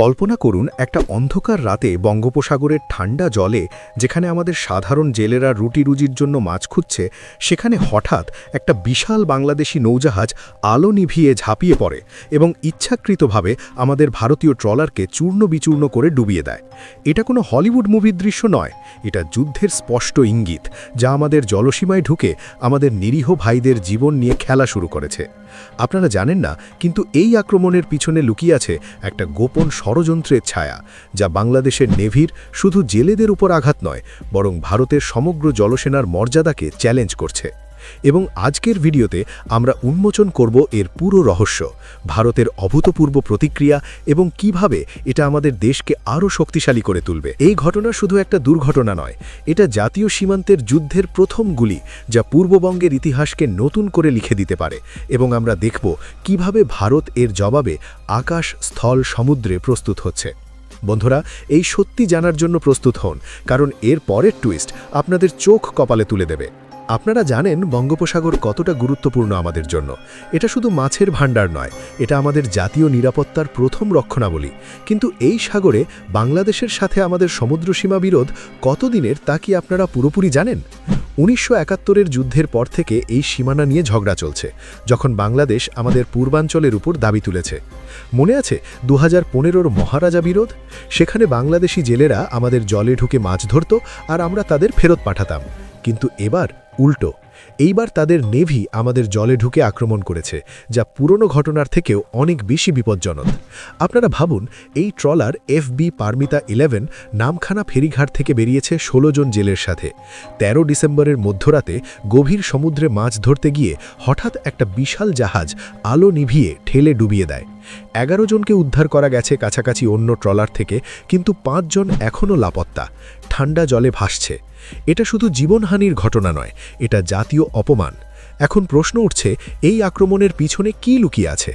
কল্পনা করুন একটা অন্ধকার রাতে বঙ্গোপসাগরের ঠান্ডা জলে, যেখানে আমাদের সাধারণ জেলেরা রুটি রুজির জন্য মাছ খুঁজছে, সেখানে হঠাৎ একটা বিশাল বাংলাদেশি নৌজাহাজ আলো নিভিয়ে ঝাঁপিয়ে পড়ে এবং ইচ্ছাকৃতভাবে আমাদের ভারতীয় ট্রলারকে চূর্ণ বিচূর্ণ করে ডুবিয়ে দেয়। এটা কোনো হলিউড মুভির দৃশ্য নয়, এটা যুদ্ধের স্পষ্ট ইঙ্গিত, যা আমাদের জলসীমায় ঢুকে আমাদের নিরীহ ভাইদের জীবন নিয়ে খেলা শুরু করেছে। আপনারা জানেন না, কিন্তু এই আক্রমণের পিছনে লুকিয়ে আছে একটা গোপন ষড়যন্ত্রের ছায়া, যা বাংলাদেশের নেভির শুধু জেলেদের উপর আঘাত নয়, বরং ভারতের সমগ্র জলসেনার মর্যাদাকে চ্যালেঞ্জ করছে। এবং আজকের ভিডিওতে আমরা উন্মোচন করব এর পুরো রহস্য, ভারতের অভূতপূর্ব প্রতিক্রিয়া এবং কীভাবে এটা আমাদের দেশকে আরও শক্তিশালী করে তুলবে। এই ঘটনা শুধু একটা দুর্ঘটনা নয়, এটা জাতীয় সীমান্তের যুদ্ধের প্রথম গুলি যা পূর্ববঙ্গের ইতিহাসকে নতুন করে লিখে দিতে পারে এবং আমরা দেখব কীভাবে ভারত এর জবাবে আকাশ, স্থল, সমুদ্রে প্রস্তুত হচ্ছে। বন্ধুরা, এই সত্যি জানার জন্য প্রস্তুত হন, কারণ এর পরের টুইস্ট আপনাদের চোখ কপালে তুলে দেবে। আপনারা জানেন বঙ্গোপসাগর কতটা গুরুত্বপূর্ণ আমাদের জন্য। এটা শুধু মাছের ভাণ্ডার নয়, এটা আমাদের জাতীয় নিরাপত্তার প্রথম রক্ষণাবলী। কিন্তু এই সাগরে বাংলাদেশের সাথে আমাদের সমুদ্রসীমা বিরোধ কতদিনের তা কি আপনারা পুরোপুরি জানেন? উনিশশো একাত্তরের যুদ্ধের পর থেকে এই সীমানা নিয়ে ঝগড়া চলছে, যখন বাংলাদেশ আমাদের পূর্বাঞ্চলের উপর দাবি তুলেছে। মনে আছে দু হাজার মহারাজা বিরোধ? সেখানে বাংলাদেশি জেলেরা আমাদের জলে ঢুকে মাছ ধরত আর আমরা তাদের ফেরত পাঠাতাম। কিন্তু এবার উল্টো, এইবার তাদের নেভি আমাদের জলে ঢুকে আক্রমণ করেছে, যা পুরনো ঘটনার থেকেও অনেক বেশি বিপজ্জনক। আপনারা ভাবুন, এই trawler F B Paramita eleven Namkhana ফেরিঘাট থেকে বেরিয়েছে ১৬ জন জেলের সাথে। ১৩ ডিসেম্বরের মধ্যরাতে গভীর সমুদ্রে মাছ ধরতে গিয়ে হঠাৎ একটা বিশাল জাহাজ আলো নিভিয়ে ঠেলে ডুবিয়ে দেয়। এগারো জনকে উদ্ধার করা গেছে কাছাকাছি অন্য ট্রলার থেকে, কিন্তু পাঁচজন এখনও লাপত্তা। ঠান্ডা জলে ভাসছে। এটা শুধু জীবনহানির ঘটনা নয়, এটা জাতীয় অপমান। এখন প্রশ্ন উঠছে, এই আক্রমণের পিছনে কি লুকিয়ে আছে?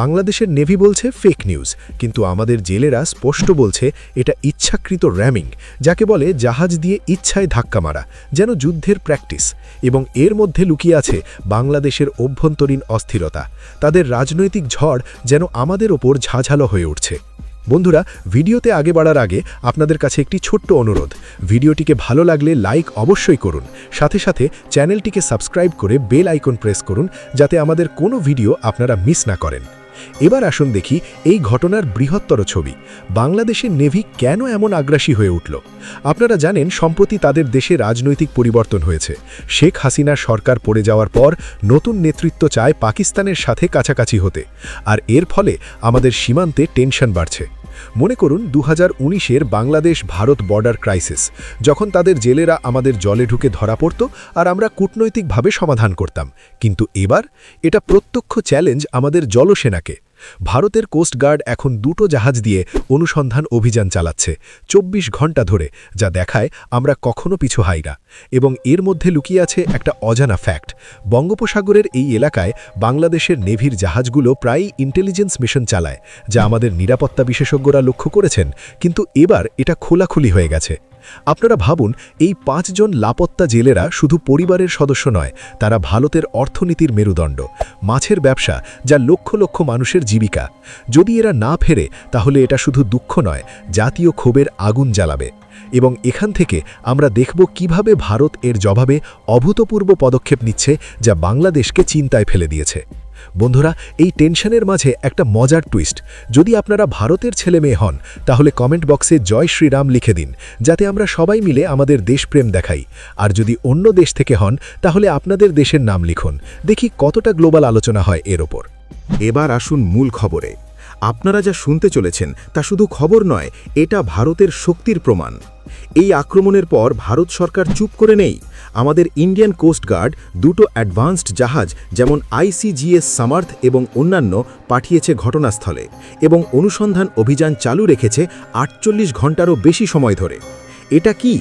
বাংলাদেশের নেভি বলছে ফেক নিউজ কিন্তু আমাদের জেলেরা স্পষ্ট বলছে এটা ইচ্ছাকৃত র্যামিং যাকে বলে জাহাজ দিয়ে ইচ্ছায় ধাক্কা মারা, যেন যুদ্ধের প্র্যাকটিস এবং এর মধ্যে লুকিয়ে আছে বাংলাদেশের অভ্যন্তরীণ অস্থিরতা। তাদের রাজনৈতিক ঝড় যেন আমাদের ওপর ঝাঝালো হয়ে উঠছে। বন্ধুরা, ভিডিওতে আগে বাড়ার আগে আপনাদের কাছে একটি ছোট্ট অনুরোধ। ভিডিওটিকে ভালো লাগলে লাইক অবশ্যই করুন। সাথে সাথে চ্যানেলটিকে সাবস্ক্রাইব করে বেল আইকন প্রেস করুন, যাতে আমাদের কোনো ভিডিও আপনারা মিস না করেন। এবার আসুন দেখি এই ঘটনার বৃহত্তর ছবি। বাংলাদেশের নেভি কেন এমন আগ্রাসী হয়ে উঠল? আপনারা জানেন, সম্প্রতি তাদের দেশে রাজনৈতিক পরিবর্তন হয়েছে। শেখ হাসিনার সরকার পড়ে যাওয়ার পর নতুন নেতৃত্ব চায় পাকিস্তানের সাথে কাছাকাছি হতে। আর এর ফলে আমাদের সীমান্তে টেনশন বাড়ছে। মনে করুন দু হাজার বাংলাদেশ ভারত বর্ডার ক্রাইসিস, যখন তাদের জেলেরা আমাদের জলে ঢুকে ধরা পড়ত আর আমরা কূটনৈতিকভাবে সমাধান করতাম। কিন্তু এবার এটা প্রত্যক্ষ চ্যালেঞ্জ আমাদের জলসেনাকে। ভারতের কোস্টগার্ড এখন দুটো জাহাজ দিয়ে অনুসন্ধান অভিযান চালাচ্ছে ২৪ ঘণ্টা ধরে, যা দেখায় আমরা কখনো পিছু হাই না। এবং এর মধ্যে লুকিয়ে আছে একটা অজানা ফ্যাক্ট বঙ্গোপসাগরের এই এলাকায় বাংলাদেশের নেভির জাহাজগুলো প্রায়ই ইন্টেলিজেন্স মিশন চালায়, যা আমাদের নিরাপত্তা বিশেষজ্ঞরা লক্ষ্য করেছেন, কিন্তু এবার এটা খোলাখুলি হয়ে গেছে। আপনারা ভাবুন, এই পাঁচজন লাপত্তা জেলেরা শুধু পরিবারের সদস্য নয়, তারা ভারতের অর্থনীতির মেরুদণ্ড। মাছের ব্যবসা, যা লক্ষ লক্ষ মানুষের জীবিকা। যদি এরা না ফেরে, তাহলে এটা শুধু দুঃখ নয়, জাতীয় ক্ষোভের আগুন জ্বালাবে। এবং এখান থেকে আমরা দেখব কীভাবে ভারত এর জবাবে অভূতপূর্ব পদক্ষেপ নিচ্ছে, যা বাংলাদেশকে চিন্তায় ফেলে দিয়েছে। বন্ধুরা, এই টেনশনের মাঝে একটা মজার টুইস্ট। যদি আপনারা ভারতের ছেলে মেয়ে হন, তাহলে কমেন্ট বক্সে জয় শ্রীরাম লিখে দিন, যাতে আমরা সবাই মিলে আমাদের দেশপ্রেম দেখাই। আর যদি অন্য দেশ থেকে হন, তাহলে আপনাদের দেশের নাম লিখুন। দেখি কতটা গ্লোবাল আলোচনা হয় এর ওপর। এবার আসুন মূল খবরে। আপনারা যা শুনতে চলেছেন তা শুধু খবর নয়, এটা ভারতের শক্তির প্রমাণ। এই আক্রমণের পর ভারত সরকার চুপ করে নেই। আমাদের ইন্ডিয়ান কোস্ট গার্ড দুটো অ্যাডভান্সড জাহাজ যেমন আইসিজিএস সামার্থ এবং অন্যান্য পাঠিয়েছে ঘটনাস্থলে এবং অনুসন্ধান অভিযান চালু রেখেছে আটচল্লিশ ঘন্টারও বেশি সময় ধরে। এটা কি?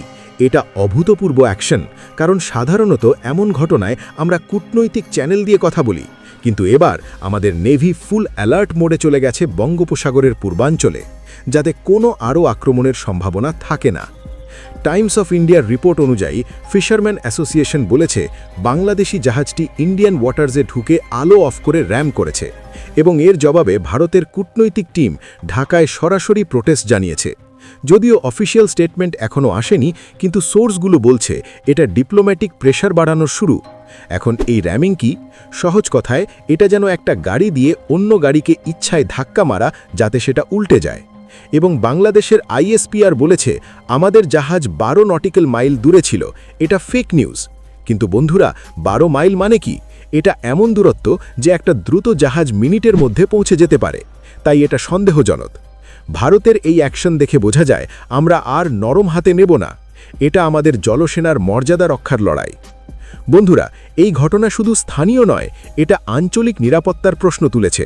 এটা অভূতপূর্ব অ্যাকশন, কারণ সাধারণত এমন ঘটনায় আমরা কূটনৈতিক চ্যানেল দিয়ে কথা বলি। কিন্তু এবার আমাদের নেভি ফুল অ্যালার্ট মোডে চলে গেছে বঙ্গোপসাগরের পূর্বাঞ্চলে, যাতে কোনো আরও আক্রমণের সম্ভাবনা থাকে না। টাইমস অফ ইন্ডিয়ার রিপোর্ট অনুযায়ী ফিশারম্যান অ্যাসোসিয়েশন বলেছে, বাংলাদেশি জাহাজটি ইন্ডিয়ান ওয়াটার্সে ঢুকে আলো অফ করে র্যাম করেছে এবং এর জবাবে ভারতের কূটনৈতিক টিম ঢাকায় সরাসরি প্রোটেস্ট জানিয়েছে। যদিও অফিসিয়াল স্টেটমেন্ট এখনও আসেনি, কিন্তু সোর্সগুলো বলছে এটা ডিপ্লোম্যাটিক প্রেশার বাড়ানোর শুরু। এখন এই র্যামিং কি? সহজ কথায়, এটা যেন একটা গাড়ি দিয়ে অন্য গাড়িকে ইচ্ছায় ধাক্কা মারা যাতে সেটা উল্টে যায়। এবং বাংলাদেশের আইএসপিআর বলেছে, আমাদের জাহাজ বারো নটিক্যাল মাইল দূরে ছিল, এটা ফেক নিউজ কিন্তু বন্ধুরা, বারো মাইল মানে কি? এটা এমন দূরত্ব যে একটা দ্রুত জাহাজ মিনিটের মধ্যে পৌঁছে যেতে পারে। তাই এটা সন্দেহজনক। ভারতের এই অ্যাকশন দেখে বোঝা যায়, আমরা আর নরম হাতে নেব না। এটা আমাদের জলসেনার মর্যাদা রক্ষার লড়াই। বন্ধুরা, এই ঘটনা শুধু স্থানীয় নয়, এটা আঞ্চলিক নিরাপত্তার প্রশ্ন তুলেছে।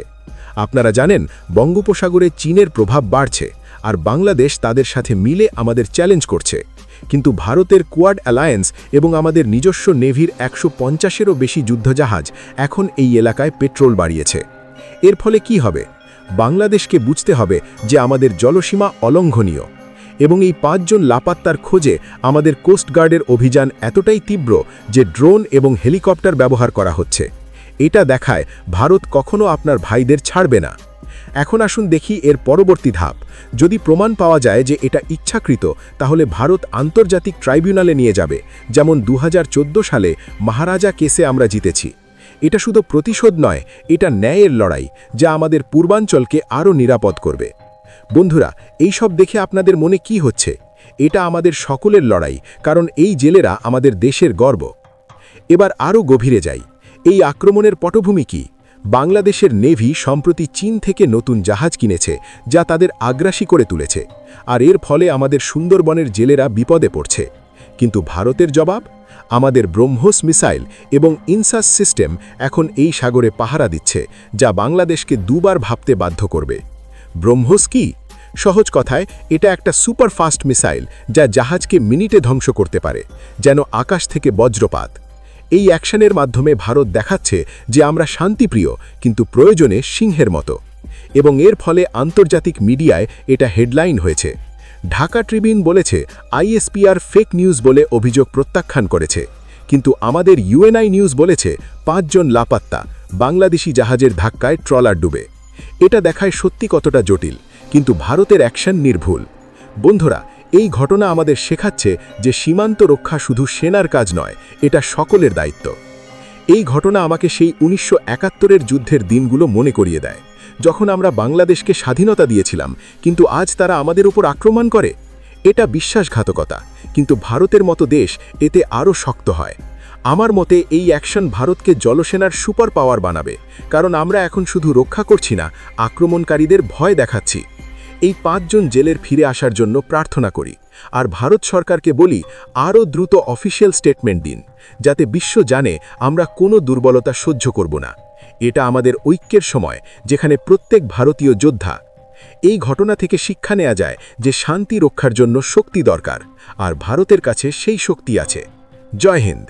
আপনারা জানেন, বঙ্গোপসাগরে চীনের প্রভাব বাড়ছে আর বাংলাদেশ তাদের সাথে মিলে আমাদের চ্যালেঞ্জ করছে। কিন্তু ভারতের কোয়াড অ্যালায়েন্স এবং আমাদের নিজস্ব নেভির একশো পঞ্চাশেরও বেশি যুদ্ধজাহাজ এখন এই এলাকায় পেট্রোল বাড়িয়েছে। এর ফলে কি হবে? বাংলাদেশকে বুঝতে হবে যে আমাদের জলসীমা অলঙ্ঘনীয়। এবং এই পাঁচজন লাপাত্তার খোঁজে আমাদের কোস্টগার্ডের অভিযান এতটাই তীব্র যে ড্রোন এবং হেলিকপ্টার ব্যবহার করা হচ্ছে। এটা দেখায় ভারত কখনো আপনার ভাইদের ছাড়বে না। এখন আসুন দেখি এর পরবর্তী ধাপ। যদি প্রমাণ পাওয়া যায় যে এটা ইচ্ছাকৃত, তাহলে ভারত আন্তর্জাতিক ট্রাইব্যুনালে নিয়ে যাবে, যেমন দু হাজার চোদ্দ সালে মহারাজা কেসে আমরা জিতেছি। এটা শুধু প্রতিশোধ নয়, এটা ন্যায়ের লড়াই, যা আমাদের পূর্বাঞ্চলকে আরও নিরাপদ করবে। বন্ধুরা এই সব দেখে আপনাদের মনে কি হচ্ছে? এটা আমাদের সকলের লড়াই, কারণ এই জেলেরা আমাদের দেশের গর্ব। এবার আরও গভীরে যাই। এই আক্রমণের পটভূমি কি? বাংলাদেশের নেভি সম্প্রতি চীন থেকে নতুন জাহাজ কিনেছে, যা তাদের আগ্রাসী করে তুলেছে, আর এর ফলে আমাদের সুন্দরবনের জেলেরা বিপদে পড়ছে। কিন্তু ভারতের জবাব? আমাদের ব্রহ্মোস মিসাইল এবং ইনসাস সিস্টেম এখন এই সাগরে পাহারা দিচ্ছে, যা বাংলাদেশকে দুবার ভাবতে বাধ্য করবে। ব্রহ্মোস কি? সহজ কথায়, এটা একটা সুপার ফাস্ট মিসাইল যা জাহাজকে মিনিটে ধ্বংস করতে পারে, যেন আকাশ থেকে বজ্রপাত। এই অ্যাকশনের মাধ্যমে ভারত দেখাচ্ছে যে আমরা শান্তিপ্রিয়, কিন্তু প্রয়োজনে সিংহের মতো। এবং এর ফলে আন্তর্জাতিক মিডিয়ায় এটা হেডলাইন হয়েছে। ঢাকা ট্রিবিউন বলেছে, আইএসপিআর ফেক নিউজ বলে অভিযোগ প্রত্যাখ্যান করেছে। কিন্তু আমাদের ইউএনআই নিউজ বলেছে, পাঁচজন লাপাত্তা, বাংলাদেশি জাহাজের ধাক্কায় ট্রলার ডুবে। এটা দেখায় সত্যি কতটা জটিল। কিন্তু ভারতের অ্যাকশন নির্ভুল। বন্ধুরা, এই ঘটনা আমাদের শেখাচ্ছে যে সীমান্ত রক্ষা শুধু সেনার কাজ নয়, এটা সকলের দায়িত্ব। এই ঘটনা আমাকে সেই উনিশশো একাত্তরের যুদ্ধের দিনগুলো মনে করিয়ে দেয়, যখন আমরা বাংলাদেশকে স্বাধীনতা দিয়েছিলাম, কিন্তু আজ তারা আমাদের উপর আক্রমণ করে। এটা বিশ্বাসঘাতকতা, কিন্তু ভারতের মতো দেশ এতে আরও শক্ত হয়। আমার মতে এই অ্যাকশন ভারতকে জলসেনার সুপার পাওয়ার বানাবে, কারণ আমরা এখন শুধু রক্ষা করছি না, আক্রমণকারীদের ভয় দেখাচ্ছি। এই পাঁচজন জেলের ফিরে আসার জন্য প্রার্থনা করি, আর ভারত সরকারকে বলি, আরও দ্রুত অফিসিয়াল স্টেটমেন্ট দিন, যাতে বিশ্ব জানে আমরা কোনো দুর্বলতা সহ্য করব না। এটা আমাদের ঐক্যের সময়, যেখানে প্রত্যেক ভারতীয় যোদ্ধা। এই ঘটনা থেকে শিক্ষা নেওয়া যায় যে শান্তি রক্ষার জন্য শক্তি দরকার, আর ভারতের কাছে সেই শক্তি আছে। জয় হিন্দ।